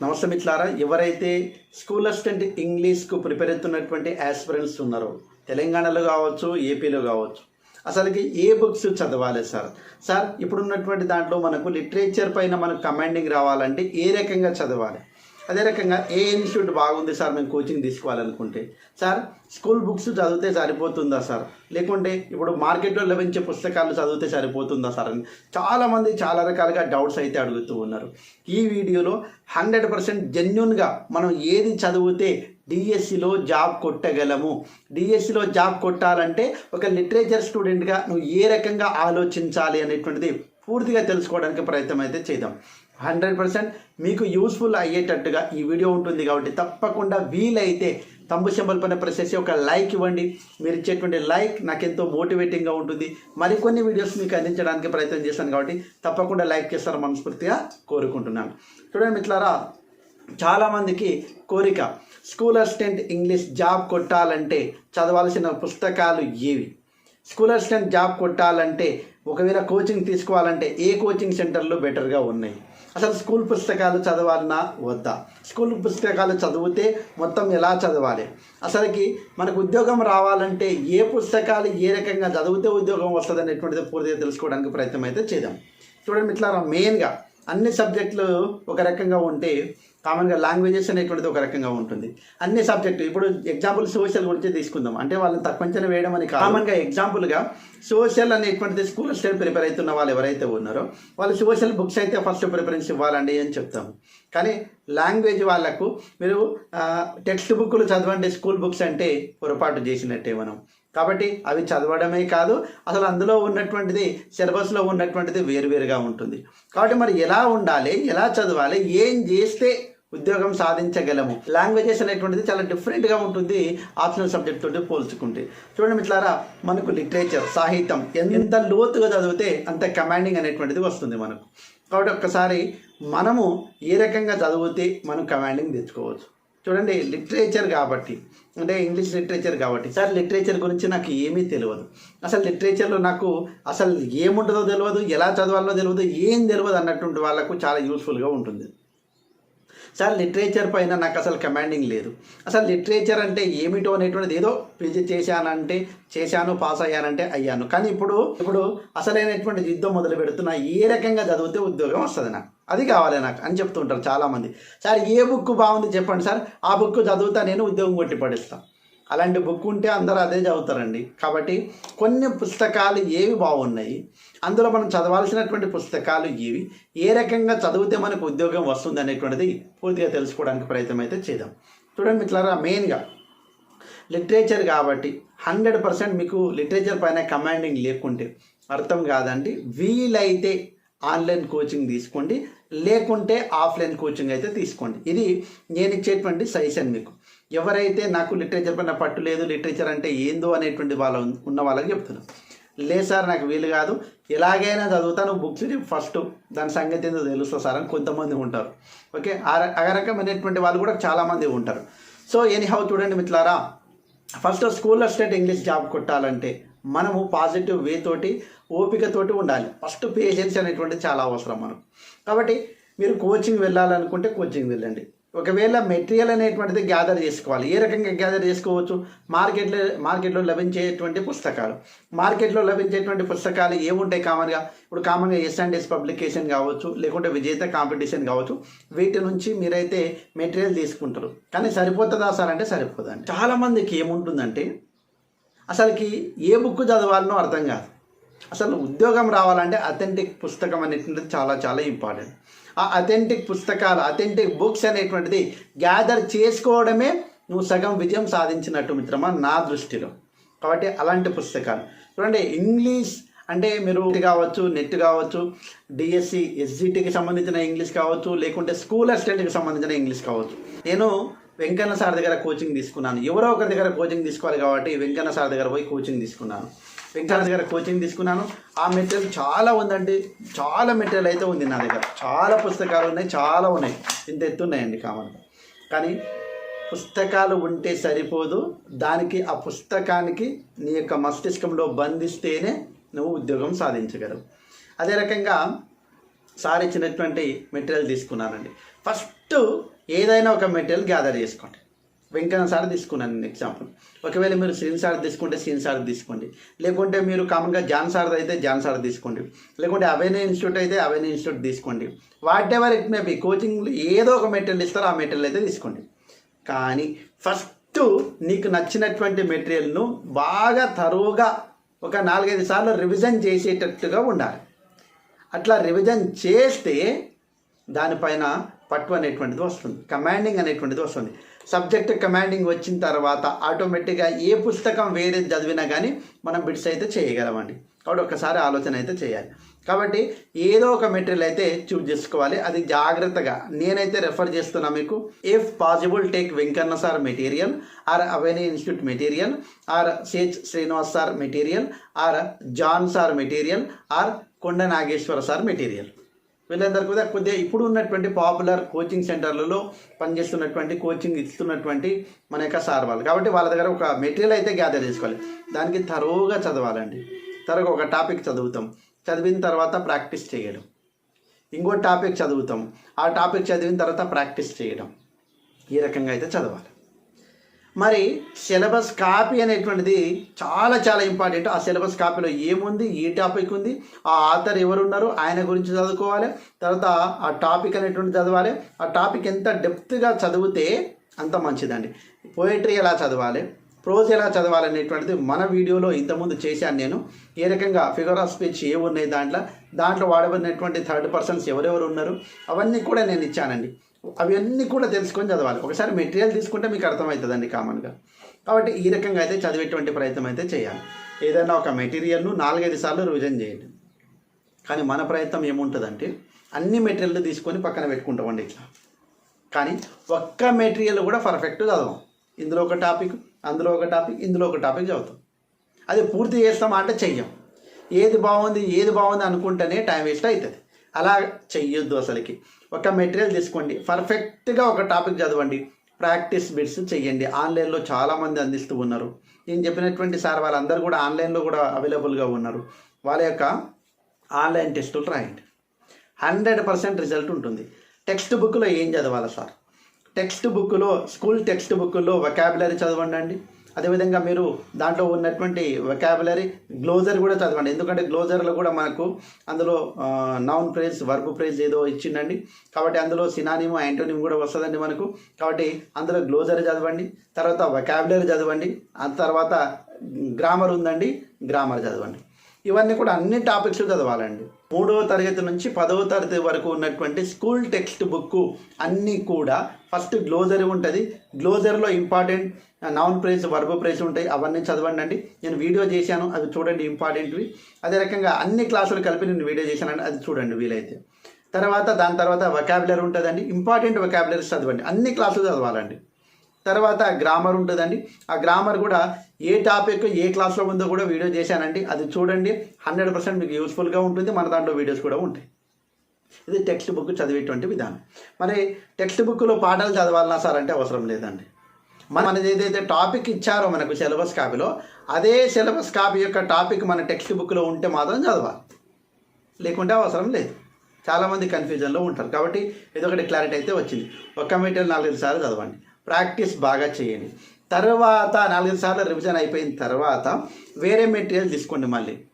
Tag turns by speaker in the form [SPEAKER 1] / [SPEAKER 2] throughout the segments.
[SPEAKER 1] నమస్తే మిత్రులారా ఎవరైతే స్కూల్ అసిస్టెంట్ ఇంగ్లీష్కు ప్రిపేర్ అవుతున్నటువంటి ఆస్పిరెంట్స్ ఉన్నారో తెలంగాణలో కావచ్చు ఏపీలో కావచ్చు అసలుకి ఏ బుక్స్ చదవాలి సార్? సార్ ఇప్పుడున్నటువంటి దాంట్లో మనకు లిటరేచర్ పైన మనకు కమాండింగ్ రావాలంటే ఏ రకంగా చదవాలి? అదే రకంగా ఏ ఇన్స్టిట్యూట్ బాగుంది సార్ మేము కోచింగ్ తీసుకోవాలనుకుంటే? సార్ స్కూల్ బుక్స్ చదివితే సరిపోతుందా సార్? లేకుంటే ఇప్పుడు మార్కెట్లో లభించే పుస్తకాలు చదివితే సరిపోతుందా సార్ అని చాలామంది చాలా రకాలుగా డౌట్స్ అయితే అడుగుతూ ఉన్నారు. ఈ వీడియోలో హండ్రెడ్ పర్సెంట్ జెన్యున్గా మనం ఏది చదివితే డిఎస్సిలో జాబ్ కొట్టగలము? డిఎస్సిలో జాబ్ కొట్టాలంటే ఒక లిటరేచర్ స్టూడెంట్గా నువ్వు ఏ రకంగా ఆలోచించాలి అనేటువంటిది పూర్తిగా తెలుసుకోవడానికి ప్రయత్నం అయితే చేద్దాం. హండ్రెడ్ పర్సెంట్ మీకు యూస్ఫుల్ అయ్యేటట్టుగా ఈ వీడియో ఉంటుంది కాబట్టి తప్పకుండా వీలైతే తంబు శంబల్ పైన ప్రెస్ చేసి ఒక లైక్ ఇవ్వండి. మీరు ఇచ్చేటువంటి లైక్ నాకు ఎంతో మోటివేటింగ్గా ఉంటుంది. మరికొన్ని వీడియోస్ మీకు అందించడానికి ప్రయత్నం చేశాను కాబట్టి తప్పకుండా లైక్ చేస్తారని మనస్ఫూర్తిగా కోరుకుంటున్నాను. చూడండి మిత్రులారా చాలామందికి కోరిక స్కూల్ అసిస్టెంట్ ఇంగ్లీష్ జాబ్ కొట్టాలంటే చదవాల్సిన పుస్తకాలు ఏవి? స్కూల్ అసిస్టెంట్ జాబ్ కొట్టాలంటే ఒకవేళ కోచింగ్ తీసుకోవాలంటే ఏ కోచింగ్ సెంటర్లు బెటర్గా ఉన్నాయి? అసలు స్కూల్ పుస్తకాలు చదవాలన్నా వద్దా. స్కూల్ పుస్తకాలు చదివితే మొత్తం ఎలా చదవాలి? అసలుకి మనకు ఉద్యోగం రావాలంటే ఏ పుస్తకాలు ఏ రకంగా చదివితే ఉద్యోగం వస్తుంది అనేటువంటిది పూర్తిగా తెలుసుకోవడానికి ప్రయత్నం అయితే చేద్దాం. చూడండి ఇట్లా మెయిన్గా అన్ని సబ్జెక్టులు ఒక రకంగా ఉంటే కామన్గా లాంగ్వేజెస్ అనేటువంటిది ఒక రకంగా ఉంటుంది. అన్ని సబ్జెక్టు ఇప్పుడు ఎగ్జాంపుల్ సోషల్ గురించి తీసుకుందాం. అంటే వాళ్ళని తక్కువంచన వేయడం అని కామన్గా ఎగ్జాంపుల్గా సోషల్ అనేటువంటిది స్కూల్ స్టేట్ ప్రిపేర్ అవుతున్న వాళ్ళు ఎవరైతే ఉన్నారో వాళ్ళు సోషల్ బుక్స్ అయితే ఫస్ట్ ప్రిఫరెన్స్ ఇవ్వాలండి అని చెప్తాము. కానీ లాంగ్వేజ్ వాళ్ళకు మీరు టెక్స్ట్ బుక్లు చదవండి స్కూల్ బుక్స్ అంటే పొరపాటు చేసినట్టే మనం. కాబట్టి అవి చదవడమే కాదు అసలు అందులో ఉన్నటువంటిది సిలబస్లో ఉన్నటువంటిది వేరువేరుగా ఉంటుంది. కాబట్టి మరి ఎలా ఉండాలి ఎలా చదవాలి ఏం చేస్తే ఉద్యోగం సాధించగలము. లాంగ్వేజెస్ అనేటువంటిది చాలా డిఫరెంట్గా ఉంటుంది ఆప్షనల్ సబ్జెక్ట్ తోటి పోల్చుకుంటే. చూడండి మిట్లారా మనకు లిటరేచర్ సాహిత్యం ఎంత లోతుగా చదివితే అంత కమాండింగ్ అనేటువంటిది వస్తుంది మనకు. కాబట్టి ఒక్కసారి మనము ఏ రకంగా చదివితే మనం కమాండింగ్ తెచ్చుకోవచ్చు. చూడండి లిటరేచర్ కాబట్టి అంటే ఇంగ్లీష్ లిటరేచర్ కాబట్టి. సార్ లిటరేచర్ గురించి నాకు ఏమీ తెలియదు. అసలు లిటరేచర్లో నాకు అసలు ఏముంటుందో తెలియదు ఎలా చదవాలో తెలియదు ఏం తెలియదు అన్నటువంటి వాళ్ళకు చాలా యూస్ఫుల్గా ఉంటుంది. సార్ లిటరేచర్ పైన నాకు అసలు కమాండింగ్ లేదు. అసలు లిటరేచర్ అంటే ఏమిటో అనేటువంటిది ఏదో పీజీ చేశానంటే చేశాను పాస్ అయ్యానంటే అయ్యాను. కానీ ఇప్పుడు ఇప్పుడు అసలైనటువంటి యుద్ధం మొదలు పెడుతున్నా ఏ రకంగా చదివితే ఉద్యోగం వస్తుంది నాకు. అది కావాలి నాకు అని చెప్తుంటారు చాలామంది. సార్ ఏ బుక్ బాగుంది చెప్పండి సార్. ఆ బుక్ చదువుతా నేను ఉద్యోగం కొట్టి పడిస్తాను అలాంటి బుక్ ఉంటే అందరూ అదే చదువుతారండి. కాబట్టి కొన్ని పుస్తకాలు ఏవి బాగున్నాయి అందులో మనం చదవాల్సినటువంటి పుస్తకాలు ఏవి ఏ రకంగా చదివితే మనకు ఉద్యోగం వస్తుంది అనేటువంటిది పూర్తిగా తెలుసుకోవడానికి ప్రయత్నం అయితే చేద్దాం. చూడండి మిట్లారా మెయిన్గా లిటరేచర్ కాబట్టి హండ్రెడ్ పర్సెంట్ మీకు లిటరేచర్ పైన కమాండింగ్ లేకుంటే అర్థం కాదండి. వీలైతే ఆన్లైన్ కోచింగ్ తీసుకోండి లేకుంటే ఆఫ్లైన్ కోచింగ్ అయితే తీసుకోండి. ఇది నేను ఇచ్చేటువంటి సజెషన్ మీకు. ఎవరైతే నాకు లిటరేచర్ పైన పట్టు లేదు లిటరేచర్ అంటే ఏందో అనేటువంటి వాళ్ళ ఉన్న వాళ్ళకి చెప్తున్నాను లేదు సార్ నాకు వీలు కాదు. ఎలాగైనా చదువుతాను బుక్స్ ఫస్ట్ దాని సంగతి ఏందో తెలుస్తా సార్ అని కొంతమంది ఉంటారు. ఓకే? ఆ రకమైనటువంటి వాళ్ళు కూడా చాలామంది ఉంటారు. సో ఎనీహౌ చూడండి మిత్రులారా ఫస్ట్ స్కూల్లో స్టేట్ ఇంగ్లీష్ జాబ్ కొట్టాలంటే మనము పాజిటివ్ వే తోటి ఓపికతోటి ఉండాలి. ఫస్ట్ పేషెన్స్ అనేటువంటి చాలా అవసరం మనకు. కాబట్టి మీరు కోచింగ్ వెళ్ళాలనుకుంటే కోచింగ్ వెళ్ళండి. ఒకవేళ మెటీరియల్ అనేటువంటిది గ్యాదర్ చేసుకోవాలి. ఏ రకంగా గ్యాదర్ చేసుకోవచ్చు? మార్కెట్లో మార్కెట్లో లభించేటువంటి పుస్తకాలు. మార్కెట్లో లభించేటువంటి పుస్తకాలు ఏముంటాయి కామన్గా? ఇప్పుడు కామన్గా ఎస్ అండ్ ఎస్ పబ్లికేషన్ కావచ్చు లేకుంటే విజేత కాంపిటీషన్ కావచ్చు. వీటి నుంచి మీరైతే మెటీరియల్ తీసుకుంటారు. కానీ సరిపోతుందా సార్ అంటే సరిపోదండి. చాలామందికి ఏముంటుందంటే అసలుకి ఏ బుక్ చదవాలనో అర్థం కాదు. అసలు ఉద్యోగం రావాలంటే అథెంటిక్ పుస్తకం అనేటువంటిది చాలా చాలా ఇంపార్టెంట్ ఆ అథెంటిక్ పుస్తకాలు అథెంటిక్ బుక్స్ అనేటువంటిది గ్యాదర్ చేసుకోవడమే నువ్వు సగం విజయం సాధించినట్టు మిత్రమా నా దృష్టిలో. కాబట్టి అలాంటి పుస్తకాలు. చూడండి ఇంగ్లీష్ అంటే మీరు కావచ్చు నెట్ కావచ్చు డిఎస్సి ఎస్జిటికి సంబంధించిన ఇంగ్లీష్ కావచ్చు లేకుంటే స్కూల్ అసిస్టెంట్కి సంబంధించిన ఇంగ్లీష్ కావచ్చు. నేను వెంకన్న సార్ దగ్గర కోచింగ్ తీసుకున్నాను. ఎవరో ఒకరి దగ్గర కోచింగ్ తీసుకోవాలి కాబట్టి వెంకన్న సార్ దగ్గర పోయి కోచింగ్ తీసుకున్నాను. వెంకన్న దగ్గర కోచింగ్ తీసుకున్నాను. ఆ మెటీరియల్ చాలా ఉందండి. చాలా మెటీరియల్ అయితే ఉంది నా దగ్గర. చాలా పుస్తకాలు ఉన్నాయి చాలా ఉన్నాయి. ఇంత ఎత్తున్నాయండి కామన్గా కానీ పుస్తకాలు ఉంటే సరిపోదు. దానికి ఆ పుస్తకానికి నీ యొక్క మస్తిష్కంలో బంధిస్తేనే నువ్వు ఉద్యోగం సాధించగలవు. అదే రకంగా సార్ ఇచ్చినటువంటి మెటీరియల్ తీసుకున్నానండి. ఫస్ట్ ఏదైనా ఒక మెటీరియల్ గ్యాదర్ చేసుకోండి. వెంకన్న సార్ తీసుకున్నాను నేను ఎగ్జాంపుల్ ఒకవేళ మీరు శ్రీన్ సార్ తీసుకుంటే శ్రీన్ సార్ తీసుకోండి. లేకుంటే మీరు కామన్గా జాన్ సార్ అయితే జాన్ సార్ తీసుకోండి. లేకుంటే అవేనే ఇన్స్టిట్యూట్ అయితే అవేనే ఇన్స్టిట్యూట్ తీసుకోండి. Whatever it may be coaching ఏదో ఒక మెటీరియల్ ఇస్తారో ఆ మెటీరియల్ అయితే తీసుకోండి. కానీ ఫస్ట్ నీకు నచ్చినటువంటి మెటీరియల్ను బాగా తరువుగా ఒక నాలుగైదు సార్లు రివిజన్ చేసేటట్టుగా ఉండాలి. అట్లా రివిజన్ చేస్తే దానిపైన పట్టు అనేటువంటిది వస్తుంది. కమాండింగ్ అనేటువంటిది వస్తుంది. సబ్జెక్ట్ కమాండింగ్ వచ్చిన తర్వాత ఆటోమేటిక్గా ఏ పుస్తకం వేరే చదివినా కానీ మనం బిట్స్ అయితే చేయగలమండి. కాబట్టి ఒకసారి ఆలోచన అయితే చేయాలి. కాబట్టి ఏదో ఒక మెటీరియల్ అయితే చూజ్ చేసుకోవాలి. అది జాగ్రత్తగా నేనైతే రెఫర్ చేస్తున్నా మీకు. If possible take Venkanna sir material or అవెనీ institute material or sage Srinivas sir material or John sir material or Konda Nageswara sir material వీళ్ళందరికీ కూడా కొద్దిగా ఇప్పుడు ఉన్నటువంటి పాపులర్ కోచింగ్ సెంటర్లలో పనిచేస్తున్నటువంటి కోచింగ్ ఇస్తున్నటువంటి మన యొక్క సార్ వాళ్ళు. కాబట్టి వాళ్ళ దగ్గర ఒక మెటీరియల్ అయితే గ్యాదర్ చేసుకోవాలి. దానికి తరువుగా చదవాలండి. తరువుగా ఒక టాపిక్ చదువుతాం. చదివిన తర్వాత ప్రాక్టీస్ చేయడం. ఇంకో టాపిక్ చదువుతాం. ఆ టాపిక్ చదివిన తర్వాత ప్రాక్టీస్ చేయడం. ఈ రకంగా అయితే చదవాలి. మరి సిలబస్ కాపీ అనేటువంటిది చాలా చాలా ఇంపార్టెంట్. ఆ సిలబస్ కాపీలో ఏముంది ఏ టాపిక్ ఉంది ఆ ఆథర్ ఎవరున్నారు ఆయన గురించి చదువుకోవాలి తర్వాత ఆ టాపిక్ అనేటువంటి చదవాలి. ఆ టాపిక్ ఎంత డెప్త్గా చదివితే అంత మంచిదండి. పోయిటరీ ఎలా చదవాలి ప్రోజ్ ఎలా చదవాలి అనేటువంటిది మన వీడియోలో ఇంతకుముందు చేశాను నేను. ఏ రకంగా ఫిగర్ ఆఫ్ స్పీచ్ ఏ ఉన్నాయి దాంట్లో దాంట్లో వాడబడినటువంటి థర్డ్ పర్సన్స్ ఎవరెవరు ఉన్నారు అవన్నీ కూడా నేను ఇచ్చానండి. అవన్నీ కూడా తెలుసుకొని చదవాలి. ఒకసారి మెటీరియల్ తీసుకుంటే మీకు అర్థమవుతుందండి కామన్గా. కాబట్టి ఈ రకంగా అయితే చదివేటువంటి ప్రయత్నం అయితే చేయాలి. ఏదైనా ఒక మెటీరియల్ను నాలుగైదు సార్లు రివిజన్ చేయండి. కానీ మన ప్రయత్నం ఏముంటుందంటే అన్ని మెటీరియల్ తీసుకొని పక్కన పెట్టుకుంటామండి ఇట్లా. కానీ ఒక్క మెటీరియల్ కూడా పర్ఫెక్ట్ చదవం. ఇందులో ఒక టాపిక్ అందులో ఒక టాపిక్ ఇందులో ఒక టాపిక్ చదువుతాం. అది పూర్తి చేస్తామా అంటే చెయ్యం. ఏది బాగుంది ఏది బాగుంది అనుకుంటేనే టైం వేస్ట్ అవుతుంది. అలా చెయ్యొద్దు అసలుకి. ఒక మెటీరియల్ తీసుకోండి. పర్ఫెక్ట్గా ఒక టాపిక్ చదవండి. ప్రాక్టీస్ బిట్స్ చెయ్యండి. ఆన్లైన్లో చాలామంది అందిస్తూ ఉన్నారు. నేను చెప్పినటువంటి సార్ వాళ్ళందరూ కూడా ఆన్లైన్లో కూడా అవైలబుల్గా ఉన్నారు. వాళ్ళ యొక్క ఆన్లైన్ టెస్టులు రాయండి. హండ్రెడ్ పర్సెంట్ రిజల్ట్ ఉంటుంది. టెక్స్ట్ బుక్లో ఏం చదవాలి సార్? టెక్స్ట్ బుక్లో స్కూల్ టెక్స్ట్ బుక్లో వొకాబులరీ చదవండి అండి అదేవిధంగా మీరు దాంట్లో ఉన్నటువంటి వొకాబులరీ గ్లోజర్ కూడా చదవండి. ఎందుకంటే గ్లోజర్లో కూడా మనకు అందులో నౌన్ ప్రైజ్ వర్బ్ ప్రైజ్ ఏదో ఇచ్చిండండి కాబట్టి అందులో సినానిమ్ యాంటోనిమ్ కూడా వస్తుందండి మనకు. కాబట్టి అందులో గ్లోజర్ చదవండి. తర్వాత వొకాబులరీ చదవండి. ఆ తర్వాత గ్రామర్ ఉందండి. గ్రామర్ చదవండి. ఇవన్నీ కూడా అన్ని టాపిక్స్ చదవాలండి. మూడవ తరగతి నుంచి పదవ తరగతి వరకు ఉన్నటువంటి స్కూల్ టెక్స్ట్ బుక్ అన్నీ కూడా ఫస్ట్ గ్లోజరీ ఉంటుంది. గ్లోజర్లో important noun phrase verb phrase ఉంటాయి. అవన్నీ చదవండి అండి. నేను వీడియో చేశాను అది చూడండి ఇంపార్టెంట్వి. అదే రకంగా అన్ని క్లాసులు కలిపి నేను వీడియో చేశానండి అది చూడండి వీలైతే. తర్వాత దాని తర్వాత వకాబులర్ ఉంటుందండి. ఇంపార్టెంట్ వొకాబులరీస్ చదవండి. అన్ని క్లాసులు చదవాలండి. తర్వాత గ్రామర్ ఉంటుందండి. ఆ గ్రామర్ కూడా ఏ టాపిక్ ఏ క్లాస్లో ఉందో కూడా వీడియో చేశానండి. అది చూడండి. హండ్రెడ్ పర్సెంట్ మీకు యూస్ఫుల్గా ఉంటుంది. మన దాంట్లో వీడియోస్ కూడా ఉంటాయి. ఇది టెక్స్ట్ బుక్ చదివేటువంటి విధానం. మరి టెక్స్ట్ బుక్లో పాఠాలు చదవాలన్నా సార్ అంటే అవసరం లేదండి. మనది ఏదైతే టాపిక్ ఇచ్చారో మనకు సిలబస్ కాపీలో అదే సిలబస్ కాపీ యొక్క టాపిక్ మన టెక్స్ట్ బుక్లో ఉంటే మాత్రం చదవాలి. లేకుంటే అవసరం లేదు. చాలామంది కన్ఫ్యూజన్లో ఉంటారు. కాబట్టి ఇదొకటి క్లారిటీ అయితే వచ్చింది. ఒక్క మీటర్ నాలుగైదు సార్లు చదవండి. ప్రాక్టీస్ బాగా చేయండి. తర్వాత నాలుగైదు సార్లు రివిజన్ అయిపోయిన తర్వాత వేరే మెటీరియల్ తీసుకోండి మళ్ళీ.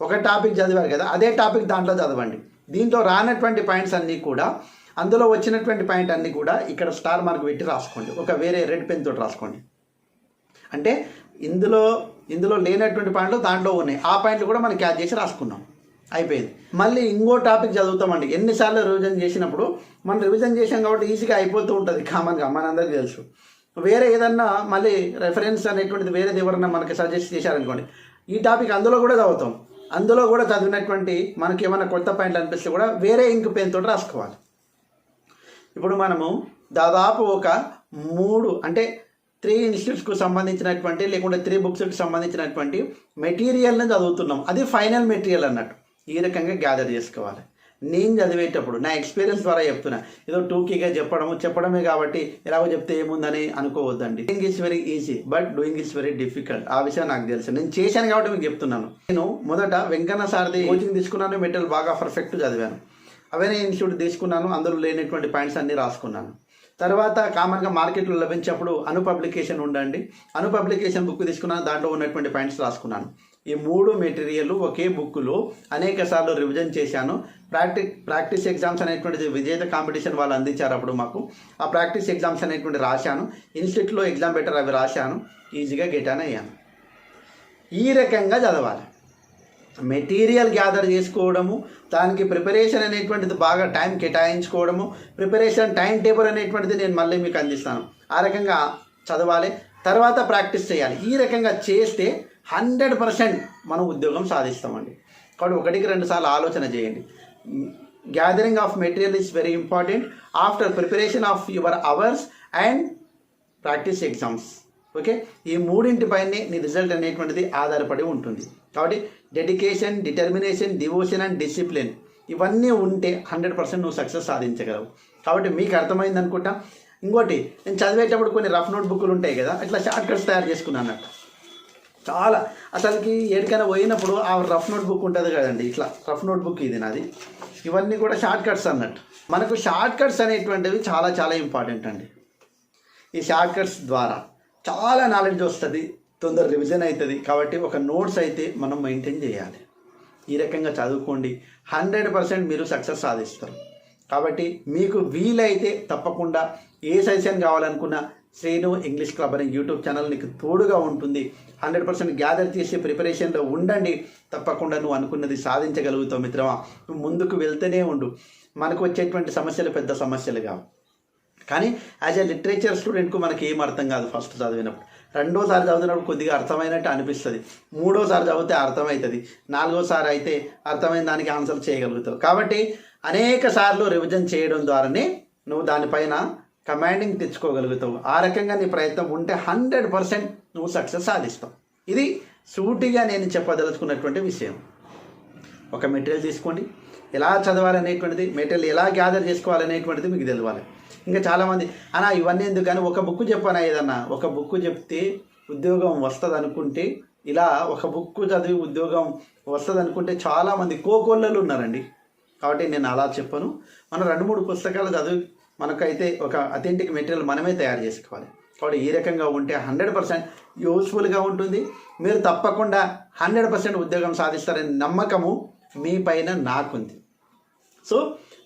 [SPEAKER 1] ఒక టాపిక్ చదివారు కదా అదే టాపిక్ దాంట్లో చదవండి. దీంట్లో రానటువంటి పాయింట్స్ అన్నీ కూడా అందులో వచ్చినటువంటి పాయింట్ అన్నీ కూడా ఇక్కడ స్టార్ మార్క్ పెట్టి రాసుకోండి. ఒక వేరే రెడ్ పెన్ తోటి రాసుకోండి. అంటే ఇందులో ఇందులో లేనటువంటి పాయింట్లు దాంట్లో ఉన్నాయి. ఆ పాయింట్లు కూడా మనం క్యాచ్ చేసి రాసుకున్నాం. అయిపోయింది. మళ్ళీ ఇంకో టాపిక్ చదువుతామండి. ఎన్నిసార్లు రివిజన్ చేసినప్పుడు మనం రివిజన్ చేసాం కాబట్టి ఈజీగా అయిపోతూ ఉంటుంది. కామన్గా మనందరికీ తెలుసు. వేరే ఏదన్నా మళ్ళీ రెఫరెన్స్ అనేటువంటిది వేరేది ఎవరన్నా మనకి సజెస్ట్ చేశారనుకోండి ఈ టాపిక్ అందులో కూడా చదువుతాం. అందులో కూడా చదివినటువంటి మనకి ఏమైనా కొత్త పాయింట్లు అనిపిస్తే కూడా వేరే ఇంక్ పెన్ తోటి రాసుకోవాలి. ఇప్పుడు మనము దాదాపు ఒక మూడు అంటే త్రీ ఇన్స్టిట్యూట్స్కు సంబంధించినటువంటి లేకుంటే త్రీ బుక్స్కి సంబంధించినటువంటి మెటీరియల్ని చదువుతున్నాం. అది ఫైనల్ మెటీరియల్ అన్నట్టు. ఈ రకంగా గ్యాదర్ చేసుకోవాలి. నేను చదివేటప్పుడు నా ఎక్స్పీరియన్స్ ద్వారా చెప్తున్నా. ఏదో టూకీగా చెప్పడము చెప్పడమే కాబట్టి ఎలాగో చెప్తే ఏముందని అనుకోవద్దండి. Doing is very easy but doing is very difficult ఆ విషయం నాకు తెలుసు. నేను చేశాను కాబట్టి మీకు చెప్తున్నాను. నేను మొదట వెంకన్న సార్ది కోచింగ్ తీసుకున్నాను మెటీరియల్ బాగా పర్ఫెక్ట్ చదివాను. అవన్నీ ఇన్స్టిట్యూట్ తీసుకున్నాను అందులో లేనటువంటి పాయింట్స్ అన్నీ రాసుకున్నాను. తర్వాత కామన్గా మార్కెట్లో లభించినప్పుడు అను పబ్లికేషన్ ఉండండి అను పబ్లికేషన్ బుక్ తీసుకున్నాను దాంట్లో ఉన్నటువంటి పాయింట్స్ రాసుకున్నాను. ఈ మూడు మెటీరియల్ ఒకే బుక్లో అనేక సార్లు రివిజన్ చేశాను. ప్రాక్టీ ప్రాక్టీస్ ఎగ్జామ్స్ అనేటువంటిది విజేత కాంపిటీషన్ వాళ్ళు అందించారు అప్పుడు మాకు. ఆ ప్రాక్టీస్ ఎగ్జామ్స్ అనేటువంటి రాశాను. ఇన్స్టిట్యూట్లో ఎగ్జామ్ బెటర్ అవి రాశాను. ఈజీగా గెటాన్ అయ్యాను. ఈ రకంగా చదవాలి. మెటీరియల్ గ్యాదర్ చేసుకోవడము దానికి ప్రిపరేషన్ అనేటువంటిది బాగా టైం కేటాయించుకోవడము ప్రిపరేషన్ టైం టేబుల్ అనేటువంటిది నేను మళ్ళీ మీకు అందిస్తాను. ఆ రకంగా చదవాలి. తర్వాత ప్రాక్టీస్ చేయాలి. ఈ రకంగా చేస్తే హండ్రెడ్ పర్సెంట్ మనం ఉద్యోగం సాధిస్తామండి. కాబట్టి ఒకటికి రెండు సార్లు ఆలోచన చేయండి. Gathering of material is very important after preparation of your hours and practice exams okay ఈ మూడింటిపైనే నీ రిజల్ట్ అనేటువంటిది ఆధారపడి ఉంటుంది. కాబట్టి dedication determination devotion and discipline ఇవన్నీ ఉంటే హండ్రెడ్ పర్సెంట్ నువ్వు సక్సెస్ సాధించగలవు. కాబట్టి మీకు అర్థమైంది అనుకుంటా ఇంకోటి నేను చదివేటప్పుడు కొన్ని రఫ్ నోట్ బుక్లు ఉంటాయి కదా? ఇట్లా షార్ట్ కట్స్ తయారు చేసుకున్నాను అన్నట్టు. చాలా. అసలుకి ఎక్కడికైనా పోయినప్పుడు ఆ రఫ్ నోట్ బుక్ ఉంటుంది కదండి ఇట్లా రఫ్ నోట్ బుక్ ఇది నాది. ఇవన్నీ కూడా షార్ట్ కట్స్ అన్నట్టు. మనకు షార్ట్ కట్స్ అనేటువంటివి చాలా చాలా ఇంపార్టెంట్ అండి. ఈ షార్ట్ కట్స్ ద్వారా చాలా నాలెడ్జ్ వస్తుంది తొందర రివిజన్ అవుతుంది కాబట్టి ఒక నోట్స్ అయితే మనం మెయింటైన్ చేయాలి. ఈ రకంగా చదువుకోండి. హండ్రెడ్ పర్సెంట్ మీరు సక్సెస్ సాధిస్తారు. కాబట్టి మీకు వీలైతే తప్పకుండా ఏ సజెషన్ కావాలనుకున్నా శ్రీను ఇంగ్లీష్ క్లబ్ అనే యూట్యూబ్ ఛానల్ నీకు తోడుగా ఉంటుంది. హండ్రెడ్ పర్సెంట్ గ్యాదర్ చేసే ప్రిపరేషన్లో ఉండండి. తప్పకుండా నువ్వు అనుకున్నది సాధించగలుగుతావు మిత్రమా. నువ్వు ముందుకు వెళ్తూనే ఉండు. మనకు వచ్చేటువంటి సమస్యలు పెద్ద సమస్యలు కావు కానీ యాజ్ ఎ లిటరేచర్ స్టూడెంట్కు మనకి ఏం అర్థం కాదు ఫస్ట్ చదివినప్పుడు. రెండోసారి చదివినప్పుడు కొద్దిగా అర్థమైనట్టు అనిపిస్తుంది. మూడోసారి చదివితే అర్థమవుతుంది నాలుగోసారి అయితే అర్థమైన దానికి ఆన్సర్ చేయగలుగుతావు. కాబట్టి అనేక సార్లు రివిజన్ చేయడం ద్వారానే నువ్వు దానిపైన కమాండింగ్ తెచ్చుకోగలుగుతావు. ఆ రకంగా నీ ప్రయత్నం ఉంటే హండ్రెడ్ పర్సెంట్ నువ్వు సక్సెస్ సాధిస్తావు. ఇది సూటిగా నేను చెప్పదలుచుకున్నటువంటి విషయం. ఒక మెటీరియల్ తీసుకోండి. ఎలా చదవాలనేటువంటిది మెటీరియల్ ఎలా గ్యాదర్ చేసుకోవాలనేటువంటిది మీకు తెలవాలి. ఇంకా చాలామంది అన్నా ఇవన్నీ ఎందుకు? కానీ ఒక బుక్ చెప్పాను ఏదన్నా? ఒక బుక్ చెప్తే ఉద్యోగం వస్తుంది అనుకుంటే ఇలా ఒక బుక్ చదివి ఉద్యోగం వస్తుంది అనుకుంటే చాలామంది కోకొల్లలు ఉన్నారండి. కాబట్టి నేను అలా చెప్పను. మనం రెండు మూడు పుస్తకాలు చదివి మనకైతే ఒక అథెంటిక్ మెటీరియల్ మనమే తయారు చేసుకోవాలి. కాబట్టి ఈ రకంగా ఉంటే హండ్రెడ్ పర్సెంట్ యూస్ఫుల్గా ఉంటుంది. మీరు తప్పకుండా హండ్రెడ్ పర్సెంట్ ఉద్యోగం సాధిస్తారనే నమ్మకము మీ పైన నాకుంది. సో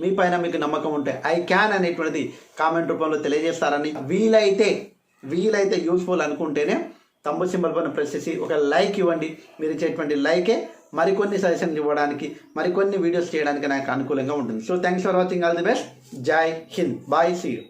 [SPEAKER 1] మీ పైన మీకు నమ్మకం ఉంటే ఐ క్యాన్ అనేటువంటిది కామెంట్ రూపంలో తెలియజేస్తారని వీలైతే వీలైతే యూస్ఫుల్ అనుకుంటేనే తమ్ము సింబల్ పైన ప్రెస్ చేసి ఒక లైక్ ఇవ్వండి. మీరు ఇచ్చేటువంటి లైకే మరికొన్ని సజెషన్స్ ఇవ్వడానికి మరికొన్ని వీడియోస్ చేయడానికి నాకు అనుకూలంగా ఉంటుంది. So thanks for watching all the best Jai Hind bye see you